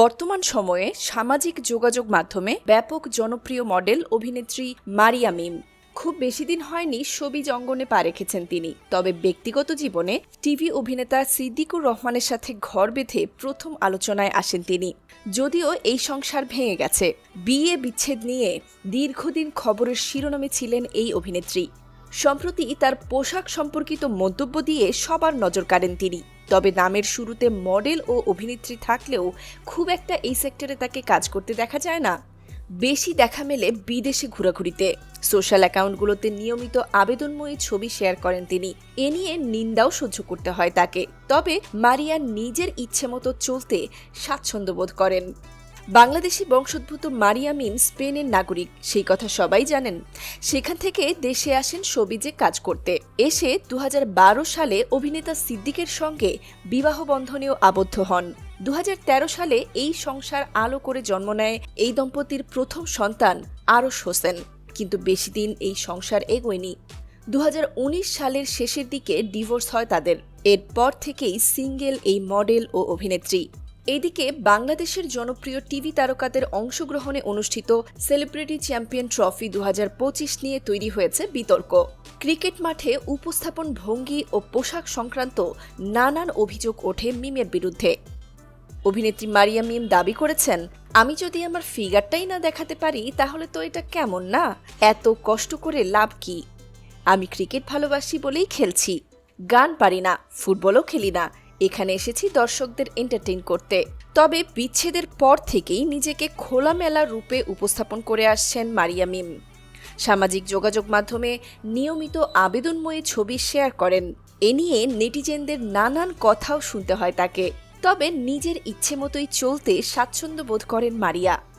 বর্তমান সময়ে সামাজিক যোগাযোগ মাধ্যমে ব্যাপক জনপ্রিয় মডেল অভিনেত্রী মারিয়া মিম। খুব বেশি দিন হয়নি ছবিজ অঙ্গনে পা রেখেছেন তিনি। তবে ব্যক্তিগত জীবনে টিভি অভিনেতা সিদ্দিকুর রহমানের সাথে ঘর বেঁধে প্রথম আলোচনায় আসেন তিনি। যদিও এই সংসার ভেঙে গেছে। বিয়ে বিচ্ছেদ নিয়ে দীর্ঘদিন খবরের শিরোনামে ছিলেন এই অভিনেত্রী। সম্প্রতি তার পোশাক সম্পর্কিত মন্তব্য দিয়ে সবার নজর কাড়েন তিনি। তবে নামের শুরুতে মডেল ও অভিনেত্রী থাকলেও খুব একটা এই সেক্টরে তাকে কাজ করতে দেখা যায় না। বেশি দেখা মেলে বিদেশে ঘোরাঘুরিতে। সোশ্যাল অ্যাকাউন্টগুলোতে নিয়মিত আবেদনময়ী ছবি শেয়ার করেন তিনি। এ নিয়ে নিন্দাও সহ্য করতে হয় তাকে। তবে মারিয়া নিজের ইচ্ছে মতো চলতে স্বাচ্ছন্দ্য বোধ করেন। বাংলাদেশি বংশোদ্ভূত মারিয়া মিম স্পেনের নাগরিক। সেই কথা সবাই জানেন। সেখান থেকে দেশে আসেন সবিজে কাজ করতে। এসে দু হাজার বারো সালে অভিনেতা সিদ্দিকের সঙ্গে বিবাহ বন্ধনেও আবদ্ধ হন। দু হাজার তেরো সালে এই সংসার আলো করে জন্ম নেয় এই দম্পতির প্রথম সন্তান আরশ হোসেন। কিন্তু বেশি দিন এই সংসার এগোয়নি। দুহাজার উনিশ সালের শেষের দিকে ডিভোর্স হয় তাদের। এরপর থেকেই সিঙ্গেল এই মডেল ও অভিনেত্রী। এদিকে বাংলাদেশের জনপ্রিয় টিভি তারকাদের অংশগ্রহণে অনুষ্ঠিত সেলিব্রিটি চ্যাম্পিয়ন ট্রফি দু হাজার পঁচিশ নিয়ে তৈরি হয়েছে বিতর্ক। ক্রিকেট মাঠে উপস্থাপন ভঙ্গি ও পোশাক সংক্রান্ত নানান অভিযোগ ওঠে মিমের বিরুদ্ধে। অভিনেত্রী মারিয়া মিম দাবি করেছেন, আমি যদি আমার ফিগারটাই না দেখাতে পারি, তাহলে তো এটা কেমন না? এত কষ্ট করে লাভ কি? আমি ক্রিকেট ভালোবাসি বলেই খেলছি। গান পারি না, ফুটবলও খেলি না। এখানে এসেছি দর্শকদের এন্টারটেইন করতে। তবে বিচ্ছেদের পর থেকেই নিজেকে খোলামেলা রূপে উপস্থাপন করে আসছেন মারিয়া মিম। সামাজিক যোগাযোগ মাধ্যমে নিয়মিত আবেদনময়ী ছবি শেয়ার করেন। এ নিয়ে নেটিজেনদের নানান কথাও শুনতে হয় তাকে। তবে নিজের ইচ্ছে মতোই চলতে স্বাচ্ছন্দ্য বোধ করেন মারিয়া।